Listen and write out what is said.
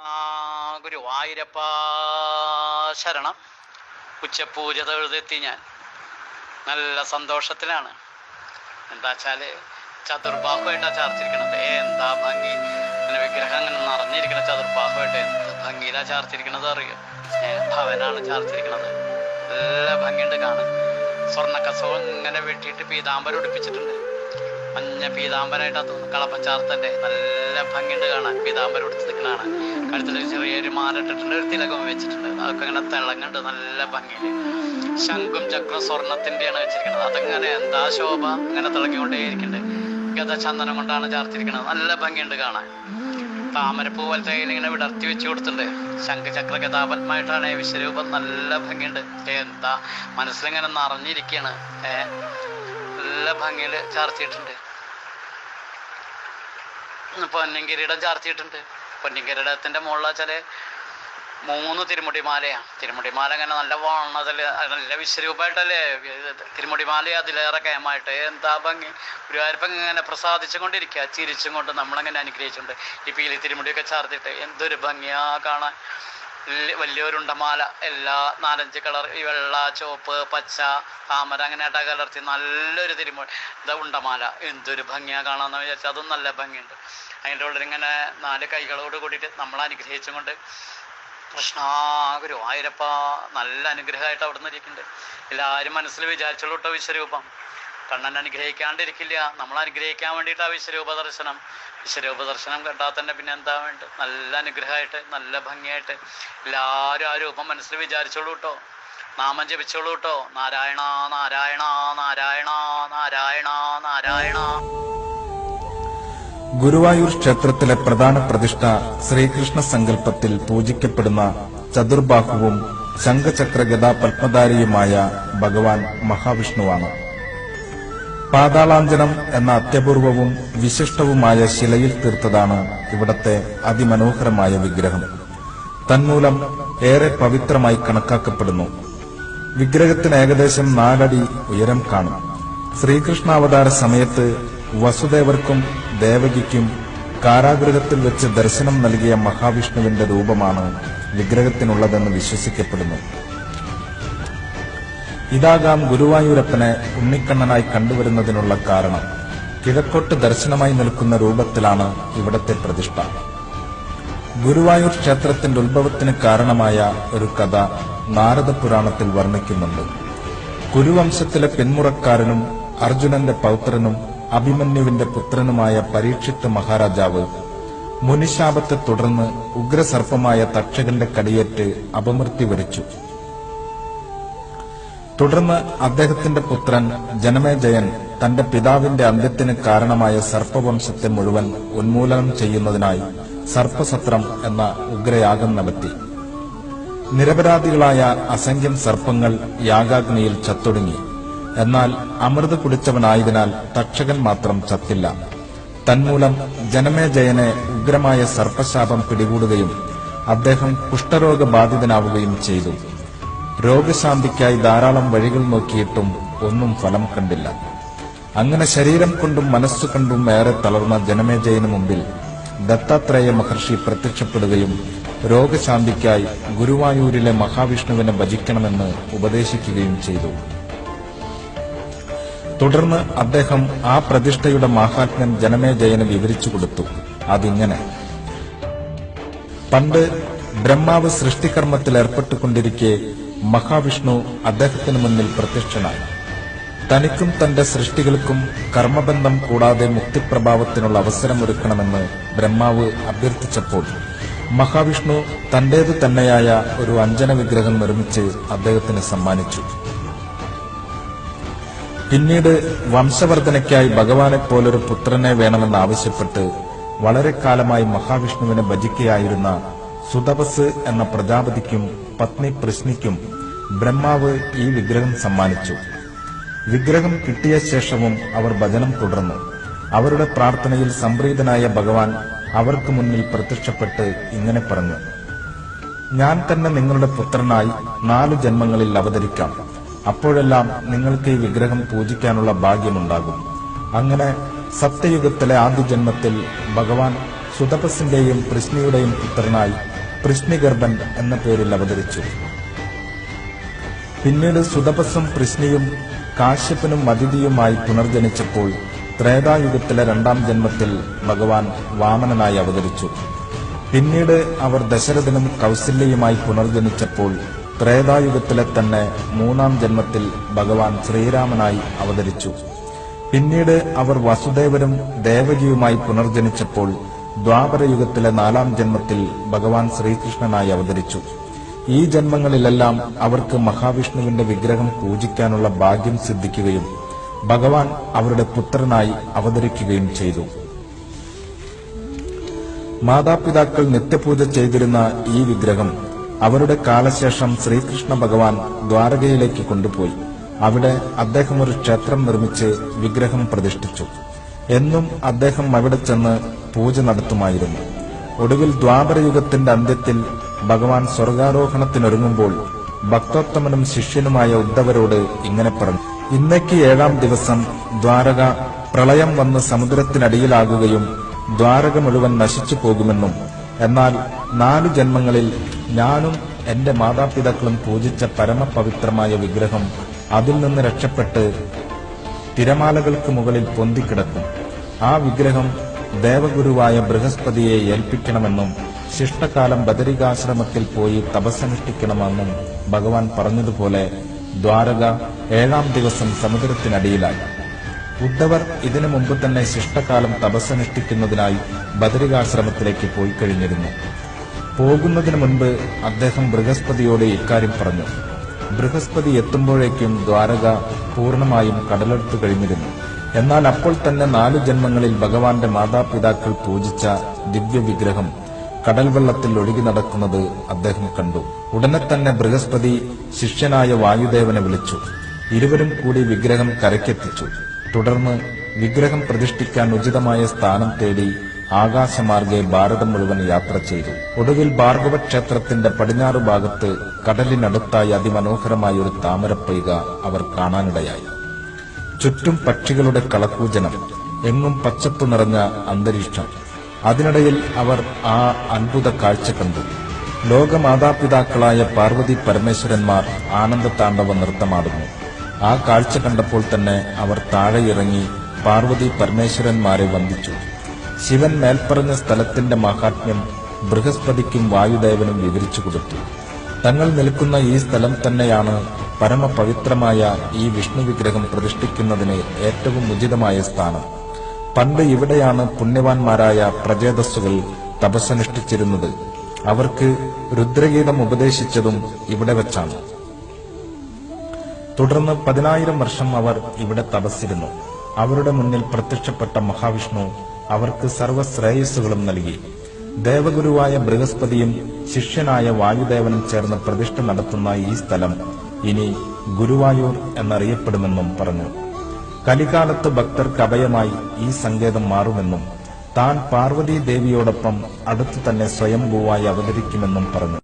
ആ, ഗുരുവായൂരപ്പ ശരണം. ഉച്ചപൂജ തൊഴുതെത്തി ഞാൻ. നല്ല സന്തോഷത്തിലാണ്. എന്താ വെച്ചാൽ ചതുർബാഹുമായിട്ടാണ് ചാർത്തിരിക്കണത്. ഏ എന്താ ഭംഗി. അങ്ങനെ വിഗ്രഹം അങ്ങനെ നിറഞ്ഞിരിക്കണ ചതുർബാഹുമായിട്ട് എന്ത് ഭംഗിയിലാ ചാർത്തിരിക്കണത് അറിയോ? സ്നേഹഭവനാണ് ചാർത്തിരിക്കണത്. നല്ല ഭംഗിയുണ്ട് കാണാൻ. സ്വർണ കസവ് ഇങ്ങനെ വെട്ടിയിട്ട് പീതാംബരം ഉടുപ്പിച്ചിട്ടുണ്ട്. മഞ്ഞ പീതാംബരായിട്ടാ തോന്നുന്നു. കളപ്പം ചാർത്തന്റെ നല്ല ഭംഗിയുണ്ട് കാണാൻ. പീതാംബരം ഉടുത്ത് കാണാൻ. കഴുത്തിൽ ചെറിയൊരു മാല ഇട്ടിട്ടുണ്ട് ഒരു തിലകം വെച്ചിട്ടുണ്ട്. അതൊക്കെ ഇങ്ങനെ തിളങ്ങുന്നുണ്ട് നല്ല ഭംഗിയിൽ. ശംഖും ചക്രം സ്വർണത്തിന്റെയാണ് വെച്ചിരിക്കുന്നത്. അതങ്ങനെ എന്താ ശോഭ? ഇങ്ങനെ തിളങ്ങിക്കൊണ്ടേയിരിക്കുന്നുണ്ട്. ഗതചന്ദനം കൊണ്ടാണ് ചാർത്തിരിക്കുന്നത്. നല്ല ഭംഗിയുണ്ട് കാണാൻ. താമരപ്പൂ പോലത്തെ ഇങ്ങനെ വിടർത്തി വെച്ച് കൊടുത്തിട്ടുണ്ട്. ശംഖചക്ര ഗതാപത്മായിട്ടാണ് വിശ്വരൂപം. നല്ല ഭംഗിയുണ്ട്. എന്താ മനസ്സിലിങ്ങനെ നിറഞ്ഞിരിക്കുകയാണ് ഏ നല്ല ഭംഗിയിൽ ചാർത്തിയിട്ടുണ്ട്. പൊന്നിൻകിരീടം ചാർത്തിയിട്ടുണ്ട്. പൊന്നിൻകിരീടത്തിന്റെ മുകളിൽ വെച്ചാൽ മൂന്ന് തിരുമുടിമാലയാണ് തിരുമുടിമാല ഇങ്ങനെ നല്ല വാണതിൽ നല്ല വിശ്വരൂപമായിട്ടല്ലേ തിരുമുടിമാല അതിലേറെ കേമായിട്ട്. എന്താ ഭംഗി? ഗുരുവായൂരപ്പം ഇങ്ങനെ പ്രസാദിച്ചുകൊണ്ടിരിക്കുക ചിരിച്ചും കൊണ്ട് നമ്മളങ്ങനെ അനുഗ്രഹിച്ചുകൊണ്ട് ഈ പീലി തിരുമുടിയൊക്കെ ചാർത്തിട്ട് എന്തൊരു ഭംഗിയാ കാണാൻ. വലിയൊരുണ്ടമാല എല്ലാ നാലഞ്ച് കളർ വെള്ള ചുവപ്പ് പച്ച താമര അങ്ങനെയായിട്ട് കലർത്തി നല്ലൊരു തിരുമോ ഇതാ ഉണ്ടമാല. എന്തൊരു ഭംഗിയാണ് കാണാന്ന് വിചാരിച്ചാൽ അതും നല്ല ഭംഗിയുണ്ട്. അതിന്റെ ഉള്ളിൽ ഇങ്ങനെ നാല് കൈകളോട് കൂടിയിട്ട് നമ്മൾ അനുഗ്രഹിച്ചും കൊണ്ട് കൃഷ്ണാഗുരു ആയിരപ്പ നല്ല അനുഗ്രഹമായിട്ട് അവിടെ നിന്ന് ഇരിക്കുന്നുണ്ട്. എല്ലാവരും മനസ്സിൽ വിചാരിച്ചുള്ളൂ കേട്ടോ വിശ്വരൂപം. കണ്ണൻ അനുഗ്രഹിക്കാണ്ടിരിക്കില്ല. നമ്മൾ അനുഗ്രഹിക്കാൻ വേണ്ടിയിട്ടാണ് ആ വിശ്വരൂപ ദർശനം വിശ്വരൂപ ദർശനം കണ്ടാൽ തന്നെ പിന്നെ എന്താ വേണ്ട നല്ല അനുഗ്രഹമായിട്ട് നല്ല ഭംഗിയായിട്ട് എല്ലാവരും ആ രൂപം മനസ്സിൽ വിചാരിച്ചോളൂ കേട്ടോ. നാമം ജപിച്ചോളൂ കേട്ടോ. നാരായണ നാരായണ നാരായണ നാരായണ നാരായണ. ഗുരുവായൂർ ക്ഷേത്രത്തിലെ പ്രധാന പ്രതിഷ്ഠ ശ്രീകൃഷ്ണ സങ്കല്പത്തിൽ പൂജിക്കപ്പെടുന്ന ചതുർബാഹുവും ശംഖചക്ര ഗദാ പത്മധാരിയുമായ ഭഗവാൻ മഹാവിഷ്ണുവാണ്. പാതാളാഞ്ജനം എന്ന അത്യപൂർവവും വിശിഷ്ടവുമായ ശിലയിൽ തീർത്തതാണ് ഇവിടത്തെ അതിമനോഹരമായ വിഗ്രഹം. തന്മൂലം ഏറെ പവിത്രമായി കണക്കാക്കപ്പെടുന്നു. വിഗ്രഹത്തിന് ഏകദേശം നാലടി ഉയരം കാണും. ശ്രീകൃഷ്ണാവതാര സമയത്ത് വസുദേവർക്കും ദേവകിക്കും കാരാഗൃഹത്തിൽ വെച്ച് ദർശനം നൽകിയ മഹാവിഷ്ണുവിന്റെ രൂപമാണ് വിഗ്രഹത്തിനുള്ളതെന്ന് വിശ്വസിക്കപ്പെടുന്നു. ഇതാകാം ഗുരുവായൂരപ്പനെ ഉണ്ണിക്കണ്ണനായി കണ്ടുവരുന്നതിനുള്ള കാരണം. കിഴക്കോട്ട് ദർശനമായി നിൽക്കുന്ന രൂപത്തിലാണ് ഇവിടത്തെ പ്രതിഷ്ഠ. ഗുരുവായൂർ ക്ഷേത്രത്തിന്റെ ഉത്ഭവത്തിന് കാരണമായ ഒരു കഥ നാരദ പുരാണത്തിൽ വർണിക്കുന്നുണ്ട്. കുരുവംശത്തിലെ പിന്മുറക്കാരനും അർജുനന്റെ പൗത്രനും അഭിമന്യുവിന്റെ പുത്രനുമായ പരീക്ഷിത്ത് മഹാരാജാവ് മുനിശാപത്തെ തുടർന്ന് ഉഗ്രസർപ്പമായ തക്ഷകന്റെ കടിയേറ്റ് അപമൃത്യു വരിച്ചു. തുടർന്ന് അദ്ദേഹത്തിന്റെ പുത്രൻ ജനമേജയൻ തന്റെ പിതാവിന്റെ അന്ത്യത്തിന് കാരണമായ സർപ്പവംശത്തെ മുഴുവൻ ഉന്മൂലനം ചെയ്യുന്നതിനായി സർപ്പസത്രം എന്ന ഉഗ്രയാഗം നടത്തി. നിരപരാധികളായ അസംഖ്യം സർപ്പങ്ങൾ യാഗാഗ്നിയിൽ ചത്തൊടുങ്ങി. എന്നാൽ അമൃത് കുടിച്ചവനായതിനാൽ തക്ഷകൻ മാത്രം ചത്തില്ല. തന്മൂലം ജനമേജയനെ ഉഗ്രമായ സർപ്പശാപം പിടികൂടുകയും അദ്ദേഹം കുഷ്ഠരോഗബാധിതനാവുകയും ചെയ്തു. രോഗശാന്തിക്കായി ധാരാളം വഴികൾ നോക്കിയിട്ടും ഒന്നും ഫലം കണ്ടില്ല. അങ്ങനെ ശരീരം കൊണ്ടും മനസ്സുകൊണ്ടും ഏറെ തളർന്ന ജനമേജയന് മുമ്പിൽ ദത്താത്രേയ മഹർഷി പ്രത്യക്ഷപ്പെടുകയും രോഗശാന്തിക്കായി ഗുരുവായൂരിലെ മഹാവിഷ്ണുവിനെ ഭജിക്കണമെന്ന് ഉപദേശിക്കുകയും ചെയ്തു. തുടർന്ന് അദ്ദേഹം ആ പ്രതിഷ്ഠയുടെ മാഹാത്മ്യം ജനമേജയന് വിവരിച്ചു കൊടുത്തു. അതിങ്ങനെ. പണ്ട് ബ്രഹ്മാവ് സൃഷ്ടികർമ്മത്തിൽ ഏർപ്പെട്ടുകൊണ്ടിരിക്കെ മഹാവിഷ്ണു അദ്ദേഹത്തിന് മുന്നിൽ പ്രത്യക്ഷനായി. തനിക്കും തന്റെ സൃഷ്ടികൾക്കും കർമ്മബന്ധം കൂടാതെ മുക്തിപ്രഭാവത്തിനുള്ള അവസരമൊരുക്കണമെന്ന് ബ്രഹ്മാവ് അഭ്യർത്ഥിച്ചപ്പോൾ മഹാവിഷ്ണു തന്റേതു തന്നെയായ ഒരു അഞ്ജന വിഗ്രഹം നിർമ്മിച്ച് അദ്ദേഹത്തിന് സമ്മാനിച്ചു. പിന്നീട് വംശവർദ്ധനയ്ക്കായി ഭഗവാനെ പോലൊരു പുത്രനെ വേണമെന്നാവശ്യപ്പെട്ട് വളരെ കാലമായി മഹാവിഷ്ണുവിനെ ഭജിക്കുകയായിരുന്ന സുതപസ് എന്ന പ്രജാപതിക്കും പത്നി പ്രശ്നിക്കും ബ്രഹ്മാവ് ഈ വിഗ്രഹം സമ്മാനിച്ചു. വിഗ്രഹം കിട്ടിയ ശേഷവും അവർ ഭജനം തുടർന്നു. അവരുടെ പ്രാർത്ഥനയിൽ സംപ്രീതനായ ഭഗവാൻ അവർക്ക് മുന്നിൽ പ്രത്യക്ഷപ്പെട്ട് ഇങ്ങനെ പറഞ്ഞു. ഞാൻ തന്നെ നിങ്ങളുടെ പുത്രനായി നാലു ജന്മങ്ങളിൽ അവതരിക്കാം. അപ്പോഴെല്ലാം നിങ്ങൾക്ക് ഈ വിഗ്രഹം പൂജിക്കാനുള്ള ഭാഗ്യമുണ്ടാകും. അങ്ങനെ സത്യയുഗത്തിലെ ആദ്യ ജന്മത്തിൽ ഭഗവാൻ സുതപസിന്റെയും പ്രശ്നിയുടെയും പുത്രനായി പൃശ്നിഗർഭൻ എന്ന പേരിൽ അവതരിച്ചു പിന്നീട് സുതപസും പൃശ്നിയും കാശ്യപ്പനും അതിഥിയുമായി പുനർജനിച്ചപ്പോൾ ത്രേതായുഗത്തിലെ രണ്ടാം ജന്മത്തിൽ ഭഗവാൻ വാമനനായി അവതരിച്ചു. പിന്നീട് അവർ ദശരഥനും കൗസല്യയുമായി പുനർജനിച്ചപ്പോൾ ത്രേതായുഗത്തിലെ തന്നെ മൂന്നാം ജന്മത്തിൽ ഭഗവാൻ ശ്രീരാമനായി അവതരിച്ചു. പിന്നീട് അവർ വസുദേവനും ദേവകിയുമായി പുനർജനിച്ചപ്പോൾ ദ്വാപരയുഗത്തിലെ നാലാം ജന്മത്തിൽ ഭഗവാൻ ശ്രീകൃഷ്ണനായി അവതരിച്ചു. ഈ ജന്മങ്ങളിലെല്ലാം അവർക്ക് മഹാവിഷ്ണുവിന്റെ വിഗ്രഹം പൂജിക്കാനുള്ള ഭാഗ്യം സിദ്ധിക്കുകയും ഭഗവാൻ അവരുടെ പുത്രനായി അവതരിക്കുകയും ചെയ്തു. മാതാപിതാക്കൾ നിത്യപൂജ ചെയ്തിരുന്ന ഈ വിഗ്രഹം അവരുടെ കാലശേഷം ശ്രീകൃഷ്ണ ഭഗവാൻ ദ്വാരകയിലേക്ക് കൊണ്ടുപോയി. അവിടെ അദ്ദേഹം ഒരു ക്ഷേത്രം നിർമ്മിച്ച് വിഗ്രഹം പ്രതിഷ്ഠിച്ചു. എന്നും അദ്ദേഹം അവിടെ ചെന്ന് പൂജ നടത്തുമായിരുന്നു. ഒടുവിൽ ദ്വാപരയുഗത്തിന്റെ അന്ത്യത്തിൽ ഭഗവാൻ സ്വർഗാരോഹണത്തിനൊരുങ്ങുമ്പോൾ ഭക്തോത്തമനും ശിഷ്യനുമായ ഉദ്ധവരോട് ഇങ്ങനെ പറഞ്ഞു ഇന്നേക്ക് ഏഴാം ദിവസം ദ്വാരക പ്രളയം വന്ന് സമുദ്രത്തിനടിയിലാകുകയും ദ്വാരക മുഴുവൻ നശിച്ചു പോകുമെന്നും എന്നാൽ നാലു ജന്മങ്ങളിൽ ഞാനും എന്റെ മാതാപിതാക്കളും പൂജിച്ച പരമപവിത്രമായ വിഗ്രഹം അതിൽ നിന്ന് രക്ഷപ്പെട്ട് തിരമാലകൾക്ക് മുകളിൽ പൊന്തിക്കിടക്കും. ആ വിഗ്രഹം ദേവഗുരുവായ ബൃഹസ്പതിയെ ഏൽപ്പിക്കണമെന്നും ശിഷ്ടകാലം ബദരികാശ്രമത്തിൽ പോയി തപസ്സനുഷ്ഠിക്കണമെന്നും ഭഗവാൻ പറഞ്ഞതുപോലെ ദ്വാരക ഏഴാം ദിവസം സമുദ്രത്തിനടിയിലായി. ഉദ്ധവർ ഇതിനു മുമ്പ് തന്നെ ശിഷ്ടകാലം തപസ്സനുഷ്ഠിക്കുന്നതിനായി ബദരികാശ്രമത്തിലേക്ക് പോയി കഴിഞ്ഞിരുന്നു. പോകുന്നതിന് മുൻപ് അദ്ദേഹം ബൃഹസ്പതിയോട് ഇക്കാര്യം പറഞ്ഞു. ബൃഹസ്പതി എത്തുമ്പോഴേക്കും ദ്വാരക പൂർണമായും കടലെടുത്തു കഴിഞ്ഞിരുന്നു. എന്നാൽ അപ്പോൾ തന്നെ നാലു ജന്മങ്ങളിൽ ഭഗവാന്റെ മാതാപിതാക്കൾ പൂജിച്ച ദിവ്യവിഗ്രഹം കടൽ വെള്ളത്തിൽ ഒഴുകി നടക്കുന്നത് അദ്ദേഹം കണ്ടു. ഉടനെ തന്നെ ബൃഹസ്പതി ശിഷ്യനായ വായുദേവനെ വിളിച്ചു. ഇരുവരും കൂടി വിഗ്രഹം കരയ്ക്കെത്തിച്ചു. തുടർന്ന് വിഗ്രഹം പ്രതിഷ്ഠിക്കാൻ ഉചിതമായ സ്ഥാനം തേടി ആകാശമാർഗെ ഭാരതം മുഴുവൻ യാത്ര ചെയ്തു. ഒടുവിൽ ഭാർഗവ ക്ഷേത്രത്തിന്റെ പടിഞ്ഞാറ് ഭാഗത്ത് കടലിനടുത്തായി അതിമനോഹരമായ ഒരു താമരപ്പൈക അവർ കാണാനിടയായി. ചുറ്റും പക്ഷികളുടെ കളക്കൂജനം എങ്ങും പച്ചപ്പ് നിറഞ്ഞ അന്തരീക്ഷം. അതിനിടയിൽ അവർ ആ അത്ഭുത കാഴ്ച കണ്ടു. ലോകമാതാപിതാക്കളായ പാർവതി പരമേശ്വരന്മാർ ആനന്ദതാണ്ഡവ നൃത്തമാടുന്നു. ആ കാഴ്ച കണ്ടപ്പോൾ തന്നെ അവർ താഴെ ഇറങ്ങി പാർവതി പരമേശ്വരന്മാരെ വന്ദിച്ചു. ശിവൻ മേൽപ്പറഞ്ഞ സ്ഥലത്തിന്റെ മഹാത്മ്യം ബൃഹസ്പതിക്കും വായുദേവനും വിവരിച്ചു കൊടുത്തു. തങ്ങൾ നിൽക്കുന്ന ഈ സ്ഥലം തന്നെയാണ് പരമപവിത്രമായ ഈ വിഷ്ണു വിഗ്രഹം പ്രതിഷ്ഠിക്കുന്നതിന് ഏറ്റവും ഉചിതമായ സ്ഥാനം. പണ്ട് ഇവിടെയാണ് പുണ്യവാന്മാരായ പ്രജേതസ്സുകൾ തപസ്സനുഷ്ഠിച്ചിരുന്നത്. അവർക്ക് രുദ്രഗീതം ഉപദേശിച്ചതും ഇവിടെ വെച്ചാണ്. തുടർന്ന് പതിനായിരം വർഷം അവർ ഇവിടെ തപസ്സിരുന്നു. അവരുടെ മുന്നിൽ പ്രത്യക്ഷപ്പെട്ട മഹാവിഷ്ണു അവർക്ക് സർവശ്രേയസ്സുകളും നൽകി. ദേവഗുരുവായ ബൃഹസ്പതിയും ശിഷ്യനായ വായുദേവനും ചേർന്ന് പ്രതിഷ്ഠ നടത്തുന്ന ഈ സ്ഥലം ഇനി ഗുരുവായൂർ എന്നറിയപ്പെടുമെന്നും പറഞ്ഞു. കലികാലത്ത് ഭക്തർ അഭയമായി ഈ സങ്കേതം മാറുമെന്നും താൻ പാർവതീ ദേവിയോടൊപ്പം അടുത്തു തന്നെ സ്വയംഭൂവായി അവതരിക്കുമെന്നും പറഞ്ഞു.